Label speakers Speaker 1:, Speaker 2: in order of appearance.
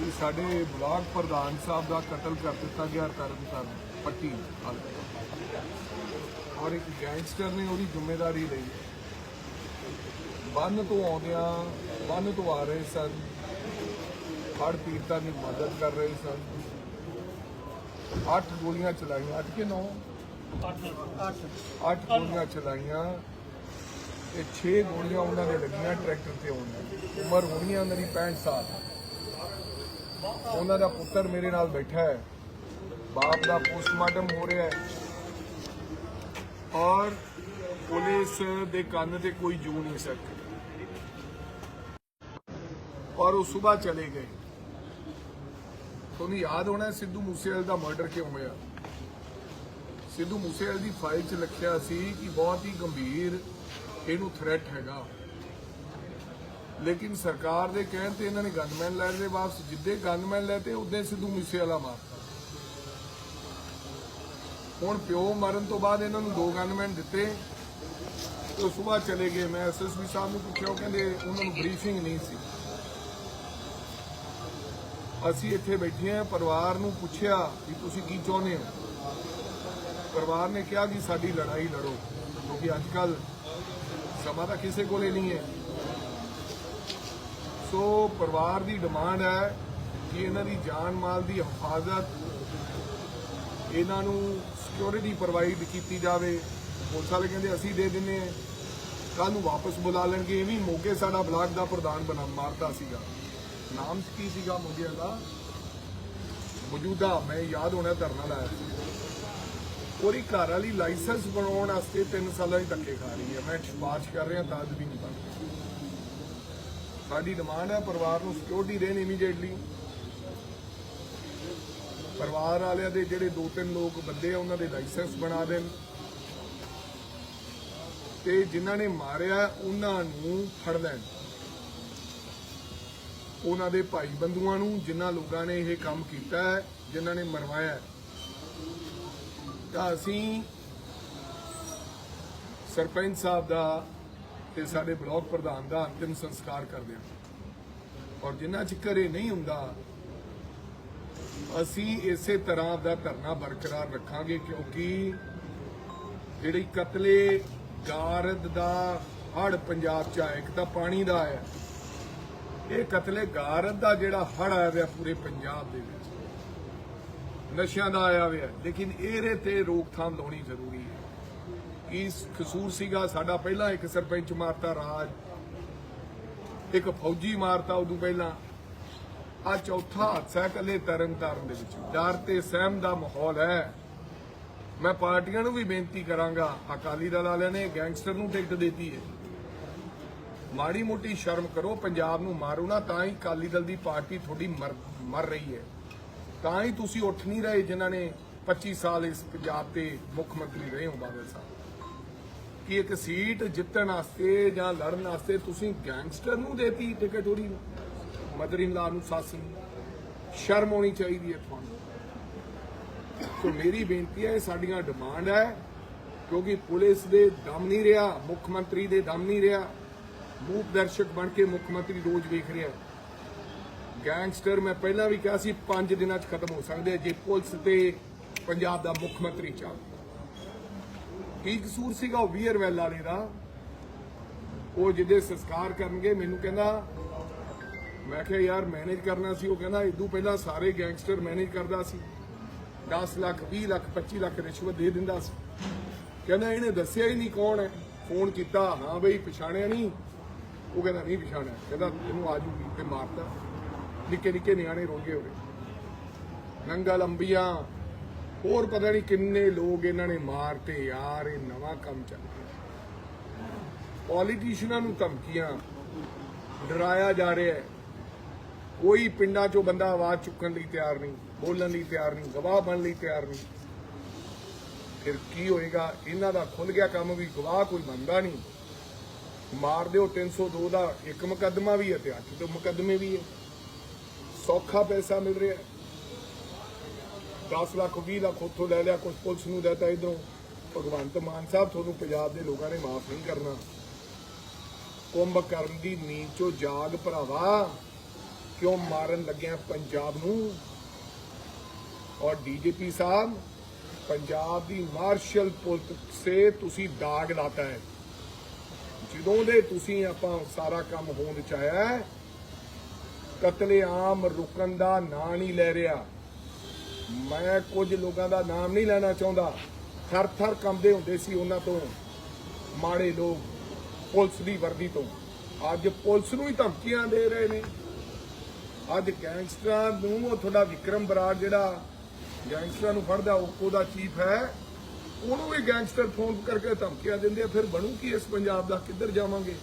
Speaker 1: ਕਿ ਸਾਡੇ ਬਲਾਕ ਪ੍ਰਧਾਨ ਸਾਹਿਬ ਦਾ ਕਤਲ ਕਰ ਦਿੱਤਾ ਗਿਆ ਤਰਨਤਾਰਨ ਪੱਟੀ ਔਰ ਇੱਕ ਗੈਂਗਸਟਰ ਨੇ ਉਹਦੀ ਜ਼ਿੰਮੇਵਾਰੀ ਲਈ ਬੰਨ ਤੋਂ ਆਉਂਦਿਆਂ ਬੰਨ ਤੋਂ ਆ ਰਹੇ ਸਨ। ਹੜ ਪੀੜਤਾਂ ਦੀ ਮਦਦ ਕਰ ਰਹੇ ਸਨ। ਅੱਠ ਗੋਲੀਆਂ ਚਲਾਈਆਂ। ਅੱਠ ਕਿ ਨੌ? ਅੱਠ ਗੋਲੀਆਂ ਚਲਾਈਆਂ। ਤੇ 6 ਗੋਲੀਆਂ ਉਹਨਾਂ ਦੇ ਲੱਗੀਆਂ, ਟਰੈਕਟਰ ਤੇ ਆਉਣ ਉਹਨਾਂ ਉਮਰ ਹੋਣੀ ਆ ਉਹਨਾਂ ਦੀ 65 ਸਾਲ। ਉਹਨਾਂ ਦਾ ਪੁੱਤਰ ਮੇਰੇ ਨਾਲ ਬੈਠਾ ਹੈ। ਬਾਪ ਦਾ ਪੋਸਟਮਾਰਟਮ ਹੋ ਰਿਹਾ ਹੈ। ਔਰ ਪੁਲਿਸ ਦੇ ਕੰਨ ਤੇ ਕੋਈ ਜੂ ਨਹੀਂ ਸਕਦੀ ਔਰ ਉਹ ਸਵੇਰ ਚਲੇ ਗਏ। ਤੁਹਾਨੂੰ ਯਾਦ ਹੋਣਾ ਸਿੱਧੂ ਮੂਸੇਵਾਲੇ ਦਾ ਮਰਡਰ ਕਿਉਂ ਹੋਇਆ? ਸਿੱਧੂ ਮੂਸੇਵਾਲੇ ਦੀ ਫਾਈਲ 'ਚ ਲਿਖਿਆ ਸੀ ਕਿ ਬਹੁਤ ਹੀ ਗੰਭੀਰ ਇਹਨੂੰ ਥ੍ਰੈਟ ਹੈਗਾ। ਲੇਕਿਨ ਸਰਕਾਰ ਦੇ ਕਹਿਣ ਤੇ ਇਹਨਾਂ ਨੇ ਗਨਮੈਨ ਲੈ ਦੇ ਵਾਪਸ, ਜਿੱਦੇ ਗਨਮੈਨ ਲੈ ਤੇ ਉਦੋਂ ਸਿੱਧੂ ਮੂਸੇਵਾਲਾ ਮਾਰਤਾ ਹੁਣ ਪਿਓ ਮਰਨ ਤੋਂ ਬਾਅਦ ਇਹਨਾਂ ਨੂੰ ਦੋ ਗਨਮੈਨ ਦਿੱਤੇ, ਤੇ ਉਹ ਸਵੇਰ ਚਲੇ ਗਏ। ਮੈਂ ਐਸਐਸਪੀ ਸਾਹਿਬ ਨੂੰ ਪੁੱਛਿਆ, ਉਹ ਕਹਿੰਦੇ ਉਹਨਾਂ ਨੂੰ ਬਰੀਫਿੰਗ ਨਹੀਂ ਸੀ। ਅਸੀਂ ਇੱਥੇ ਬੈਠੇ ਹਾਂ, ਪਰਿਵਾਰ ਨੂੰ ਪੁੱਛਿਆ ਕਿ ਤੁਸੀਂ ਕੀ ਚਾਹੁੰਦੇ ਹੋ? ਪਰਿਵਾਰ ਨੇ ਕਿਹਾ ਕਿ ਸਾਡੀ ਲੜਾਈ ਲੜੋ, ਕਿਉਂਕਿ ਅੱਜ ਕੱਲ ਸਮਾਂ ਤਾਂ ਕਿਸੇ ਕੋਲੇ ਨਹੀਂ ਹੈ। ਸੋ ਪਰਿਵਾਰ ਦੀ ਡਿਮਾਂਡ ਹੈ ਕਿ ਇਹਨਾਂ ਦੀ ਜਾਨ ਮਾਲ ਦੀ ਹਿਫਾਜ਼ਤ ਇਹਨਾਂ ਨੂੰ ਸਿਕਿਉਰਿਟੀ ਪ੍ਰੋਵਾਈਡ ਕੀਤੀ ਜਾਵੇ। ਪੁਲਿਸ ਵਾਲੇ ਕਹਿੰਦੇ, ਅਸੀਂ ਦੇ ਦਿੰਨੇ ਆ ਕੱਲ ਨੂੰ ਵਾਪਸ ਬੁਲਾ ਲੈਣਗੇ। ਇਹ ਵੀ ਮੋਗੇ ਸਾਡਾ ਬਲਾਕ ਦਾ ਪ੍ਰਧਾਨ ਬਣਾ ਮਾਰਦਾ ਸੀਗਾ। ਨਾਮ ਕੀ ਸੀਗਾ ਮੋਗੇ ਦਾ? ਮੌਜੂਦਾ, ਮੈਂ ਯਾਦ ਹੋਣਾ ਧਰਨਾ ਲਾਇਆ ਉਹਦੀ ਘਰ ਵਾਲੀ ਲਾਇਸੈਂਸ ਬਣਾਉਣ ਵਾਸਤੇ 3 ਸਾਲਾਂ ਦੀ ਧੱਕੇ ਖਾ ਰਹੀ ਹੈ। ਮੈਂ ਸਿਫਾਰਿਸ਼ ਕਰ ਰਿਹਾ, ਤਾਂ ਅੱਜ ਵੀ ਨਹੀਂ ਬਣ ਸਾਡੀ ਡਿਮਾਂਡ ਹੈ, ਪਰਿਵਾਰ ਨੂੰ ਸਿਕਿਉਰਿਟੀ ਦੇਣ ਇਮੀਡੀਏਟਲੀ ਪਰਿਵਾਰ ਵਾਲਿਆਂ ਦੇ ਜਿਹੜੇ ਦੋ ਤਿੰਨ ਲੋਕ ਬੰਦੇ ਆ, ਉਹਨਾਂ ਦੇ ਲਾਇਸੈਂਸ ਬਣਾ ਦੇਣ। ਤੇ ਜਿਨ੍ਹਾਂ ਨੇ ਮਾਰਿਆ, ਉਹਨਾਂ ਨੂੰ ਫੜ ਲੈਣ। ਉਹਨਾਂ ਦੇ ਭਾਈ ਬੰਧੂਆਂ ਨੂੰ, ਜਿਨ੍ਹਾਂ ਲੋਕਾਂ ਨੇ ਇਹ ਕੰਮ ਕੀਤਾ ਹੈ, ਜਿਨ੍ਹਾਂ ਨੇ ਮਰਵਾਇਆ ਤਾਂ ਅਸੀਂ ਸਰਪੰਚ ਸਾਹਿਬ ਦਾ ਤੇ ਸਾਡੇ ਬਲਾਕ ਪ੍ਰਧਾਨ ਦਾ ਅੰਤਿਮ ਸੰਸਕਾਰ ਕਰਦੇ ਹਾਂ। ਔਰ ਜਿੰਨਾ ਚਿਰ ਇਹ ਨਹੀਂ ਹੁੰਦਾ, ਅਸੀਂ ਇਸੇ ਤਰ੍ਹਾਂ ਦਾ ਧਰਨਾ ਬਰਕਰਾਰ ਰੱਖਾਂਗੇ ਕਿਉਂਕਿ ਜਿਹੜੀ ਕਤਲੇ ਗਾਰਦ ਦਾ ਹੜ ਪੰਜਾਬ ਚ ਆਇਆ, ਇੱਕ ਤਾਂ ਪਾਣੀ ਦਾ ਆਇਆ। ਇਹ ਕਤਲੇ ਗਾਰਦ ਦਾ ਜਿਹੜਾ ਹੜ ਆਇਆ ਹੋਇਆ ਪੂਰੇ ਪੰਜਾਬ ਦੇ ਵਿੱਚ। ਨਸ਼ਿਆਂ ਦਾ ਆਇਆ ਹੋਇਆ, ਲੇਕਿਨ ਇਹਦੇ ਤੇ ਰੋਕਥਾਮ ਲਾਉਣੀ ਜ਼ਰੂਰੀ ਹੈ। ਕੀ ਕਸੂਰ ਸੀਗਾ? ਸਾਡਾ ਪਹਿਲਾਂ ਇੱਕ ਸਰਪੰਚ ਮਾਰਤਾ ਰਾਜ, ਇੱਕ ਫੌਜੀ ਮਾਰਤਾ ਉਦੋਂ ਪਹਿਲਾਂ। ਆ ਚੌਥਾ ਹਾਦਸਾ ਇਕੱਲੇ ਤਰਨ ਤਾਰਨ ਦੇ ਵਿੱਚ। ਡਰ ਤੇ ਸਹਿਮ ਦਾ ਮਾਹੌਲ ਹੈ। ਮੈਂ ਪਾਰਟੀਆਂ ਨੂੰ ਵੀ ਬੇਨਤੀ ਕਰਾਂਗਾ, ਅਕਾਲੀ ਦਲ ਵਾਲਿਆਂ ਨੇ, ਗੈਂਗਸਟਰ ਨੂੰ ਟਿਕਟ ਦਿੱਤੀ ਹੈ। ਮਾੜੀ ਮੋਟੀ ਸ਼ਰਮ ਕਰੋ, ਪੰਜਾਬ ਨੂੰ ਮਾਰੋ ਨਾ, ਤਾਂ ਹੀ ਅਕਾਲੀ ਦਲ ਦੀ ਪਾਰਟੀ ਤੁਹਾਡੀ ਮਰ ਮਰ ਰਹੀ ਹੈ। ਤਾਂ ਹੀ ਤੁਸੀਂ ਉੱਠ ਨਹੀਂ ਰਹੇ ਜਿਨ੍ਹਾਂ ਨੇ 25 ਸਾਲ ਇਸ ਪੰਜਾਬ ਤੇ ਮੁੱਖ ਮੰਤਰੀ ਰਹੇ ਹੋ, ਬਾਦਲ ਸਾਹਿਬ। ਕਿ ਇੱਕ ਸੀਟ ਜਿੱਤਣ ਵਾਸਤੇ ਜਾਂ ਲੜਨ ਵਾਸਤੇ ਤੁਸੀਂ ਗੈਂਗਸਟਰ ਨੂੰ ਦੇਤੀ ਟਿਕਟ ਉਹਦੀ ਮਦਰ ਇਨ ਲਾ ਨੂੰ, ਸੱਸ ਨੂੰ? ਸ਼ਰਮ ਆਉਣੀ ਚਾਹੀਦੀ ਹੈ ਤੁਹਾਨੂੰ। ਸੋ ਮੇਰੀ ਬੇਨਤੀ ਹੈ, ਇਹ ਸਾਡੀਆਂ ਡਿਮਾਂਡ ਹੈ, ਕਿਉਂਕਿ ਪੁਲਿਸ ਦੇ ਦਮ ਨਹੀਂ ਰਿਹਾ, ਮੁੱਖ ਮੰਤਰੀ ਦੇ ਦਮ ਨਹੀਂ ਰਿਹਾ। ਮੂਕ ਦਰਸ਼ਕ ਬਣ ਕੇ ਮੁੱਖ ਮੰਤਰੀ ਰੋਜ਼ ਵੇਖ ਰਿਹਾ ਗੈਂਗਸਟਰ, ਮੈਂ ਪਹਿਲਾਂ ਵੀ ਕਿਹਾ ਸੀ 5 ਦਿਨਾਂ 'ਚ ਖਤਮ ਹੋ ਸਕਦੇ ਜੇ ਪੁਲਿਸ ਤੇ ਪੰਜਾਬ ਦਾ ਮੁੱਖ ਮੰਤਰੀ ਚਾਹ ਕੀ ਕਸੂਰ ਸੀਗਾ ਉਹ ਵੀਰ ਵੈਲ ਵਾਲੇ ਦਾ? ਉਹ ਜਿਹਦੇ ਸੰਸਕਾਰ ਕਰਨਗੇ, ਮੈਨੂੰ ਕਹਿੰਦਾ, ਮੈਂ ਕਿਹਾ, ਯਾਰ ਮੈਨੇਜ ਕਰਨਾ ਸੀ। ਉਹ ਕਹਿੰਦਾ, ਇਦੋਂ ਪਹਿਲਾਂ ਸਾਰੇ ਗੈਂਗਸਟਰ ਮੈਨੇਜ ਕਰਦਾ ਸੀ। 10 ਲੱਖ 20 ਲੱਖ 25 ਲੱਖ ਰਿਸ਼ਵਤ ਦੇ ਦਿੰਦਾ ਸੀ। ਕਹਿੰਦਾ, ਇਹਨੇ ਦੱਸਿਆ ਹੀ ਨਹੀਂ ਕੌਣ ਹੈ। ਫੋਨ ਕੀਤਾ, ਹਾਂ ਬਈ, ਪਛਾਣਿਆ ਨਹੀਂ। ਉਹ ਕਹਿੰਦਾ, ਨਹੀਂ ਪਛਾਣਿਆ। ਕਹਿੰਦਾ, ਇਹਨੂੰ ਆਜੂਗੀ ਤੇ ਮਾਰਤਾ। ਨਿੱਕੇ ਨਿੱਕੇ ਨਿਆਣੇ ਰੋਗੇ ਹੋ ਗਏ ਨੰਗਾ ਲੰਬੀਆਂ ਹੋਰ ਪਤਾ ਨਹੀਂ ਕਿੰਨੇ ਲੋਕ ਇਹਨਾਂ ਨੇ ਮਾਰਤੇ, ਯਾਰ ਇਹ ਨਵਾਂ ਕੰਮ ਚੱਲ ਰਿਹਾ। ਪੋਲੀਟੀਸ਼ੀਅਨਾਂ ਨੂੰ ਧਮਕੀਆਂ, ਡਰਾਇਆ ਜਾ ਰਿਹਾ ਹੈ। ਕੋਈ ਪਿੰਡਾਂ 'ਚੋਂ ਬੰਦਾ ਆਵਾਜ਼ ਚੁੱਕਣ ਲਈ ਤਿਆਰ ਨਹੀਂ, ਬੋਲਣ ਲਈ ਤਿਆਰ ਨਹੀਂ, ਗਵਾਹ ਬਣਨ ਲਈ ਤਿਆਰ ਨਹੀਂ। ਫਿਰ ਕੀ ਹੋਏਗਾ? ਇਹਨਾਂ ਦਾ ਖੁੱਲ ਗਿਆ ਕੰਮ ਵੀ, ਗਵਾਹ ਕੋਈ ਬਣਦਾ ਨਹੀਂ। ਮਾਰ ਦਿਓ 302 ਦਾ ਇੱਕ ਮੁਕੱਦਮਾ ਵੀ ਹੈ ਤੇ ਅੱਠ ਦੋ ਮੁਕੱਦਮੇ ਵੀ ਹੈ। ਸੌਖਾ ਪੈਸਾ ਮਿਲ ਰਿਹਾ ਹੈ। 10 ਲੱਖ 20 ਲੱਖ ਉੱਥੋਂ ਲੈ ਲਿਆ ਕੁਝ ਪੁਲਿਸ ਨੂੰ ਦੇਤਾ ਇਧਰੋਂ। ਭਗਵੰਤ ਮਾਨ ਸਾਹਿਬ ਤੁਹਾਨੂੰ ਪੰਜਾਬ ਦੇ ਲੋਕਾਂ ਨੇ ਮਾਫ ਨਹੀਂ ਕਰਨਾ। ਕੁੰਭ ਕਰਨ ਦੀ ਨੀਂਦ ਚੋਂ ਜਾਗ ਭਰਾਵਾ ਕਿਉਂ ਮਾਰਨ ਲੱਗਿਆ ਪੰਜਾਬ ਨੂੰ? ਔਰ ਡੀਜੀਪੀ ਸਾਹਿਬ ਪੰਜਾਬ ਦੀ ਮਾਰਸ਼ਲ ਪੁਲਿਸ ਸੇ ਤੁਸੀਂ ਦਾਗ ਲਾਤਾ ਹੈ। ਜਦੋਂ ਦੇ ਤੁਸੀਂ ਆਪਾਂ ਸਾਰਾ ਕੰਮ ਹੋਣ ਚ ਆਇਆ ਹੈ, ਕਤਲੇਆਮ ਰੁਕਣ ਦਾ ਨਾਂ ਨਹੀਂ ਲੈ ਰਿਹਾ। ਮੈਂ ਕੁਝ ਲੋਕਾਂ ਦਾ ਨਾਮ ਨਹੀਂ ਲੈਣਾ ਚਾਹੁੰਦਾ। ਥਰ ਥਰ ਕੰਬਦੇ ਹੁੰਦੇ ਸੀ ਉਹਨਾਂ ਤੋਂ। ਮਾੜੇ ਲੋਕ ਪੁਲਿਸ ਦੀ ਵਰਦੀ ਤੋਂ। ਅੱਜ ਪੁਲਿਸ ਨੂੰ ਹੀ ਧਮਕੀਆਂ ਦੇ ਰਹੇ ਨੇ। ਅੱਜ ਗੈਂਗਸਟਰਾਂ ਨੂੰ ਉਹ ਤੁਹਾਡਾ ਵਿਕਰਮ ਬਰਾੜ ਜਿਹੜਾ ਗੈਂਗਸਟਰਾਂ ਨੂੰ ਫੜਦਾ, ਉਹ ਉਹਦਾ ਚੀਫ ਹੈ। ਉਹਨੂੰ ਵੀ ਗੈਂਗਸਟਰ ਫੋਨ ਕਰਕੇ ਧਮਕੀਆਂ ਦਿੰਦੇ ਆ, ਫਿਰ ਬਣੂ ਕੀ ਇਸ ਪੰਜਾਬ ਦਾ? ਕਿੱਧਰ ਜਾਵਾਂਗੇ?